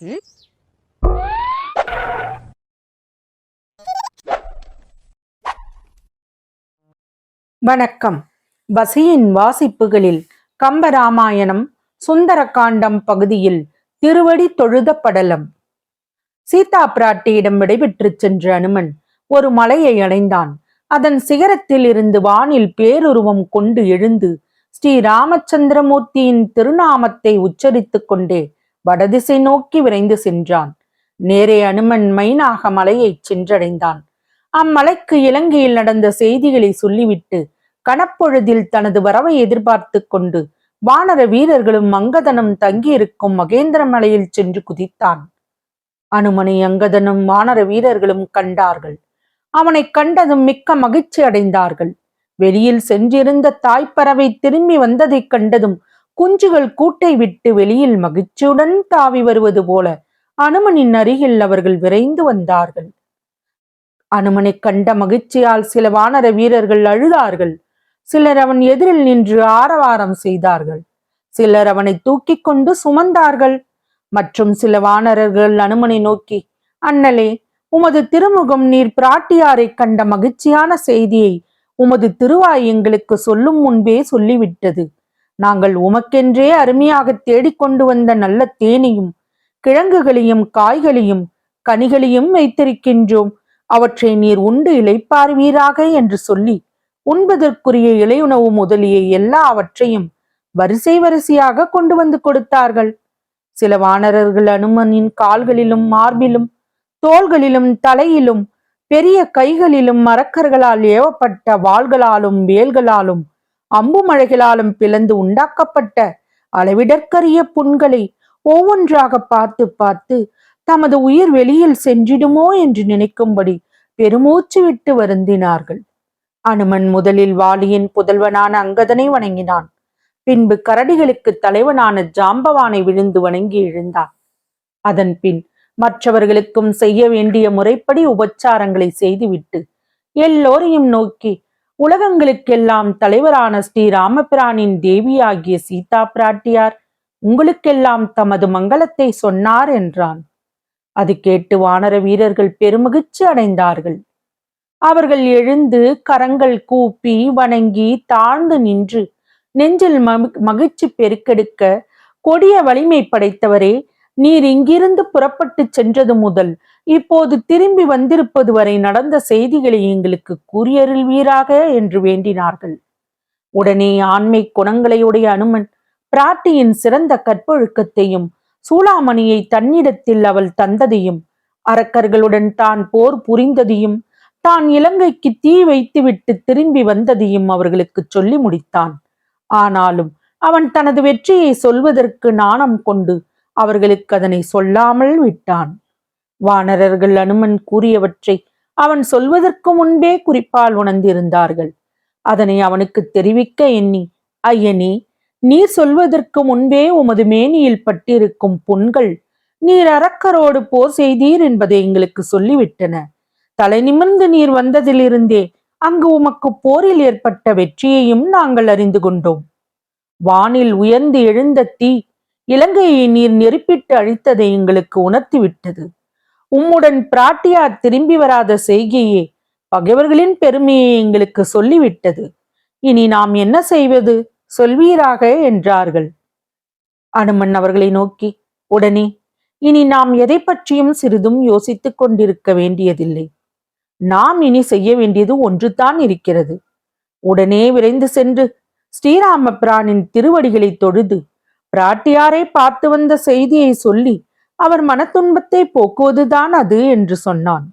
ம்? வணக்கம் வசியின் வாசிப்புகளில் கம்பராமாயணம் சுந்தரகாண்டம் பகுதியில் திருவடி தொழுத படலம் சீதா பிராட்டியிடம் விடைபெற்று சென்ற அனுமன் ஒரு மலையை அடைந்தான் அதன் சிகரத்தில் இருந்து வானில் பேருருவம் கொண்டு எழுந்து ஸ்ரீ ராமச்சந்திரமூர்த்தியின் திருநாமத்தை உச்சரித்துக் கொண்டே வடதிசை நோக்கி விரைந்து சென்றான். நேரே அனுமன் மைனாக மலையை சென்றடைந்தான். அம்மலைக்கு இலங்கையில் நடந்த செய்திகளை சொல்லிவிட்டு கணப்பொழுதில் தனது வரவை எதிர்பார்த்து கொண்டு வானர வீரர்களும் அங்கதனும் தங்கியிருக்கும் மகேந்திர மலையில் சென்று குதித்தான். அனுமனை அங்கதனும் வானர வீரர்களும் கண்டார்கள். அவனை கண்டதும் மிக்க மகிழ்ச்சி அடைந்தார்கள். வெளியில் சென்றிருந்த தாய்ப்பறவை திரும்பி வந்ததைக் கண்டதும் குஞ்சுகள் கூட்டை விட்டு வெளியில் மகிழ்ச்சியுடன் தாவி வருவது போல அனுமனின் அருகில் அவர்கள் விரைந்து வந்தார்கள். அனுமனை கண்ட மகிழ்ச்சியால் சில வானர வீரர்கள் அழுதார்கள். சிலர் அவன் எதிரில் நின்று ஆரவாரம் செய்தார்கள். சிலர் அவனை தூக்கிக் கொண்டு சுமந்தார்கள். மற்றும் சில வானரர்கள் அனுமனை நோக்கி அண்ணலே உமது திருமுகம் நீர் பிராட்டியாரைக் கண்ட மகிழ்ச்சியான செய்தியை உமது திருவாய் எங்களுக்கு சொல்லும் முன்பே சொல்லிவிட்டது. நாங்கள் உமக்கென்றே அருமையாக தேடிக்கொண்டு வந்த நல்ல தேனையும் கிழங்குகளையும் காய்களையும் கனிகளையும் வைத்திருக்கின்றோம். அவற்றை நீர் உண்டு இளைப்பாறுவீராக என்று சொல்லி உண்பதற்குரிய இலையுணவு முதலிய எல்லா அவற்றையும் வரிசை வரிசையாக கொண்டு வந்து கொடுத்தார்கள். சில வானரர்கள் அனுமனின் கால்களிலும் மார்பிலும் தோள்களிலும் தலையிலும் பெரிய கைகளிலும் மரக்கர்களால் ஏவப்பட்ட வாள்களாலும் வேல்களாலும் அம்பு மழைகளாலும் பிளந்து உண்டாக்கப்பட்ட அளவிடற்கரிய புண்களை ஒவ்வொன்றாக பார்த்து பார்த்து தமது உயிர் வெளியில் சென்றிடுமோ என்று நினைக்கும்படி பெருமூச்சு விட்டு வருந்தினார்கள். அனுமன் முதலில் வாலியின் புதல்வனான அங்கதனை வணங்கினான். பின்பு கரடிகளுக்கு தலைவனான ஜாம்பவானை விழுந்து வணங்கி எழுந்தான். அதன் பின் மற்றவர்களுக்கும் செய்ய வேண்டிய முறைப்படி உபச்சாரங்களை செய்துவிட்டு எல்லோரையும் நோக்கி உலகங்களுக்கெல்லாம் தலைவரான ஸ்ரீ ராமபிரானின் தேவியாகிய சீதா பிராட்டியார் உங்களுக்கெல்லாம் தமது மங்களத்தை சொன்னார் என்றான். அது கேட்டு வானர வீரர்கள் பெருமகிழ்ச்சி அடைந்தார்கள். அவர்கள் எழுந்து கரங்கள் கூப்பி வணங்கி தாழ்ந்து நின்று நெஞ்சில் மகிழ்ச்சி பெருக்கெடுக்க கொடிய வலிமை படைத்தவரே நீர் இங்கிருந்து புறப்பட்டு சென்றது முதல். இப்போது திரும்பி வந்திருப்பது வரை நடந்த செய்திகளை எங்களுக்கு கூறியருள்வீராக என்று வேண்டினார்கள். உடனே ஆண்மை குணங்களையுடைய அனுமன் பிராட்டியின் சிறந்த கற்பொழுக்கத்தையும் சூளாமணியை தன்னிடத்தில் அவள் தந்ததையும் அரக்கர்களுடன் தான் போர் புரிந்ததையும் தான் இலங்கைக்கு தீ வைத்துவிட்டு திரும்பி வந்ததையும் அவர்களுக்கு சொல்லி முடித்தான். ஆனாலும் அவன் தனது வெற்றியை சொல்வதற்கு நாணம் கொண்டு அவர்களுக்கு அதனை சொல்லாமல் விட்டான். வானரர்கள் அனுமன் கூறியவற்றை அவன் சொல்வதற்கு முன்பே குறிப்பால் உணர்ந்திருந்தார்கள். அதனை அவனுக்கு தெரிவிக்க எண்ணி ஐயனே நீர் சொல்வதற்கு முன்பே உமது மேனியில் பட்டிருக்கும் புண்கள் நீர் அரக்கரோடு போர் செய்தீர் என்பதை எங்களுக்கு சொல்லிவிட்டன. தலை நிமிர்ந்து நீர் வந்ததிலிருந்தே அங்கு உமக்கு போரில் ஏற்பட்ட வெற்றியையும் நாங்கள் அறிந்து கொண்டோம். வானில் உயர்ந்து எழுந்த தீ இலங்கையை நீர் நெருப்பிட்டு அழித்ததை எங்களுக்கு உணர்த்திவிட்டது. உம்முடன் பிராட்டியார் திரும்பி வராத செய்கையே பகைவர்களின் பெருமையை எங்களுக்கு சொல்லிவிட்டது. இனி நாம் என்ன செய்வது? சொல்வீராக என்றார்கள். அனுமன் அவர்களை நோக்கி உடனே இனி நாம் எதை பற்றியும் சிறிதும் யோசித்துக் கொண்டிருக்க வேண்டியதில்லை. நாம் இனி செய்ய வேண்டியது ஒன்றுதான் இருக்கிறது. உடனே விரைந்து சென்று ஸ்ரீராம பிரானின் திருவடிகளை தொழுது பிராட்டியாரை பார்த்து வந்த செய்தியை சொல்லி அவர் மனத்துன்பத்தை போக்குவதுதான் அது என்று சொன்னான்.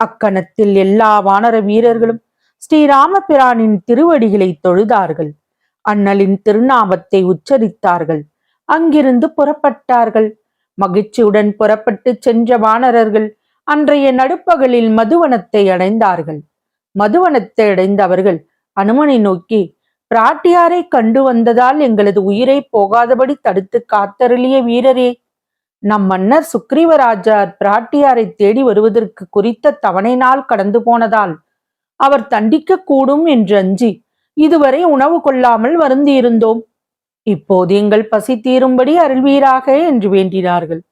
அக்கணத்தில் எல்லா வானர வீரர்களும் ஸ்ரீராம பிரானின் திருவடிகளை தொழுதார்கள். அண்ணலின் திருநாமத்தை உச்சரித்தார்கள். அங்கிருந்து புறப்பட்டார்கள். மகிழ்ச்சியுடன் புறப்பட்டு சென்ற வானரர்கள் அன்றைய நடுப்பகலில் மதுவனத்தை அடைந்தார்கள். மதுவனத்தை அடைந்தவர்கள் அனுமனை நோக்கி பிராட்டியாரை கண்டு வந்ததால் எங்களது உயிரை போகாதபடி தடுத்து காத்தருளிய வீரரே. நம் மன்னர் சுக்ரீவராஜார் பிராட்டியாரை தேடி வருவதற்கு குறித்த தவணை நாள் கடந்து போனதால் அவர் தண்டிக்க கூடும் என்று அஞ்சி இதுவரை உணவு கொள்ளாமல் வருந்தியிருந்தோம். இப்போது எங்கள் பசி தீரும்படி அருள்வீராக என்று வேண்டினார்கள்.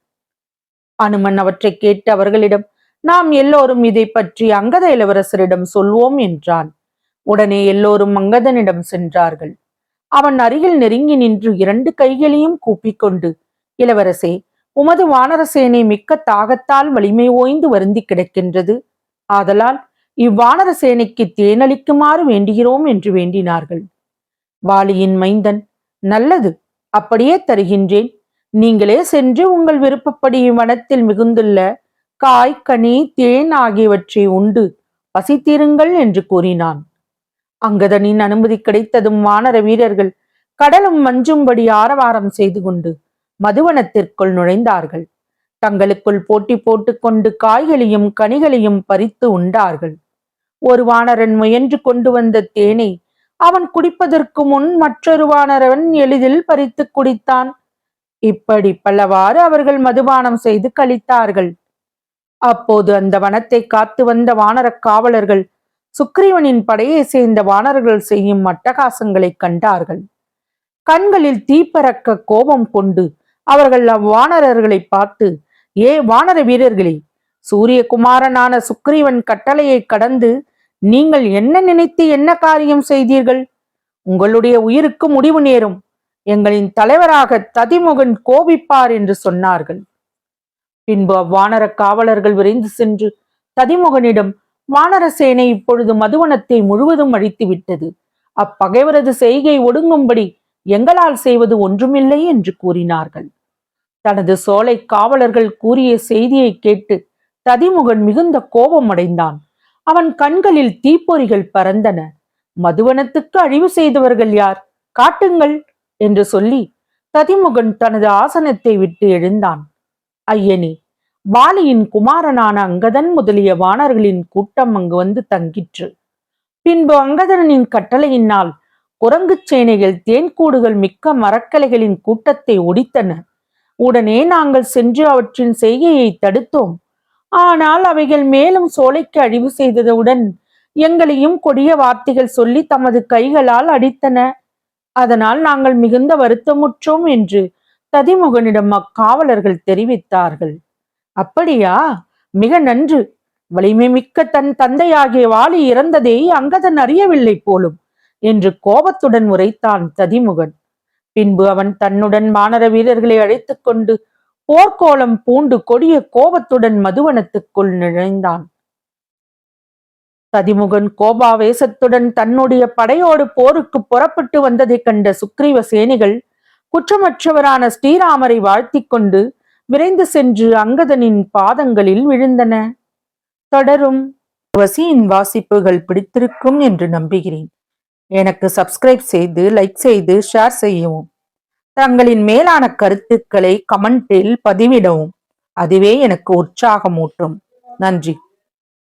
அனுமன் அவற்றை கேட்டு அவர்களிடம் நாம் எல்லோரும் இதை பற்றி அங்கத இளவரசரிடம் சொல்வோம் என்றான். உடனே எல்லோரும் மங்கதனிடம் சென்றார்கள். அவன் அருகில் நெருங்கி நின்று இரண்டு கைகளையும் கூப்பிக்கொண்டு இளவரசே உமது வானரசேனை மிக்க தாகத்தால் வலிமை ஓய்ந்து வருந்தி கிடக்கின்றது. ஆதலால் இவ்வானரசேனைக்கு தேனளிக்குமாறு வேண்டுகிறோம் என்று வேண்டினார்கள். வாலியின் மைந்தன் நல்லது அப்படியே தருகின்றேன். நீங்களே சென்று உங்கள் விருப்பப்படி இவ்வனத்தில் மிகுந்துள்ள காய் கனி தேன் ஆகியவற்றை உண்டு பசித்தீருங்கள் என்று கூறினான். அங்கதனின் அனுமதி கிடைத்ததும் வானர வீரர்கள் கடலும் மஞ்சும்படி ஆரவாரம் செய்து கொண்டு மதுவனத்திற்குள் நுழைந்தார்கள். தங்களுக்குள் போட்டி போட்டுக்கொண்டு காய்களையும் கனிகளையும் பறித்து உண்டார்கள். ஒரு வானரன் முயன்று கொண்டு வந்த தேனை அவன் குடிப்பதற்கு முன் மற்றொரு வானரவன் எளிதில் பறித்து குடித்தான். இப்படி பலவாறு அவர்கள் மதுபானம் செய்து கழித்தார்கள். அப்போது அந்த வனத்தை காத்து வந்த வானரக் காவலர்கள் சுக்ரீவனின் படையை சேர்ந்த வானர்கள் செய்யும் அட்டகாசங்களை கண்டார்கள். கண்களில் தீப்பறக்க கோபம் கொண்டு அவர்கள் அவ்வானரர்களை பார்த்து ஏ வானர வீரர்களே சூரியகுமாரனான சுக்ரீவன் கட்டளையை கடந்து நீங்கள் என்ன நினைத்து என்ன காரியம் செய்தீர்கள்? உங்களுடைய உயிருக்கு முடிவு நேரும். எங்களின் தலைவராக ததிமுகன் கோபிப்பார் என்று சொன்னார்கள். பின்பு அவ்வானர காவலர்கள் விரைந்து சென்று ததிமுகனிடம் வானரசேனை இப்பொழுது மதுவனத்தை முழுவதும் அழித்து விட்டது. அப்பகைவரது செய்கை ஒடுங்கும்படி எங்களால் செய்வது ஒன்றுமில்லை என்று கூறினார்கள். தனது சோலை காவலர்கள் கூறிய செய்தியை கேட்டு ததிமுகன் மிகுந்த கோபம் அடைந்தான். அவன் கண்களில் தீப்பொறிகள் பறந்தன. மதுவனத்துக்கு அழிவு செய்தவர்கள் யார்? காட்டுங்கள் என்று சொல்லி ததிமுகன் தனது ஆசனத்தை விட்டு எழுந்தான். ஐயனே வாலியின் குமாரனான அங்கதன் முதலிய வானர்களின் கூட்டம் அங்கு வந்து தங்கிற்று. பின்பு அங்கதனின் கட்டளையினால் குரங்குச் சேனைகள் தேன்கூடுகள் மிக்க மரக்கலைகளின் கூட்டத்தை ஒடித்தன. உடனே நாங்கள் சென்று அவற்றின் செய்கையை தடுத்தோம். ஆனால் அவைகள் மேலும் சோலைக்கு அழிவு செய்ததுடன் எங்களையும் கொடிய வார்த்தைகள் சொல்லி தமது கைகளால் அடித்தன. அதனால் நாங்கள் மிகுந்த வருத்தமுற்றோம் என்று ததிமுகனிடம் அக்காவலர்கள் தெரிவித்தார்கள். அப்படியா? மிக நன்று. வலிமை மிக்க தன் தந்தையாகிய வாலி இறந்ததை அங்கதன் அறியவில்லை போலும் என்று கோபத்துடன் உரைத்தான் ததிமுகன் பின்பு அவன் தன்னுடன் மாணர வீரர்களை அழைத்துக் கொண்டு போர்க்கோலம் பூண்டு கொடிய கோபத்துடன் மதுவனத்துக்குள் நுழைந்தான். ததிமுகன் கோபாவேசத்துடன் தன்னுடைய படையோடு போருக்கு புறப்பட்டு வந்ததைக் கண்ட சுக்ரீவ சேனிகள் குற்றமற்றவரான ஸ்ரீராமரை வாழ்த்திக் கொண்டு விரைந்து சென்று அங்கதனின் பாதங்களில் விழுந்தன. தொடரும். வசியின் வாசிப்புகள் பிடித்திருக்கும் என்று நம்புகிறேன். எனக்கு சப்ஸ்கிரைப் செய்து லைக் செய்து ஷேர் செய்யவும். தங்களின் மேலான கருத்துக்களை கமெண்டில் பதிவிடவும். அதுவே எனக்கு உற்சாகமூட்டும். நன்றி.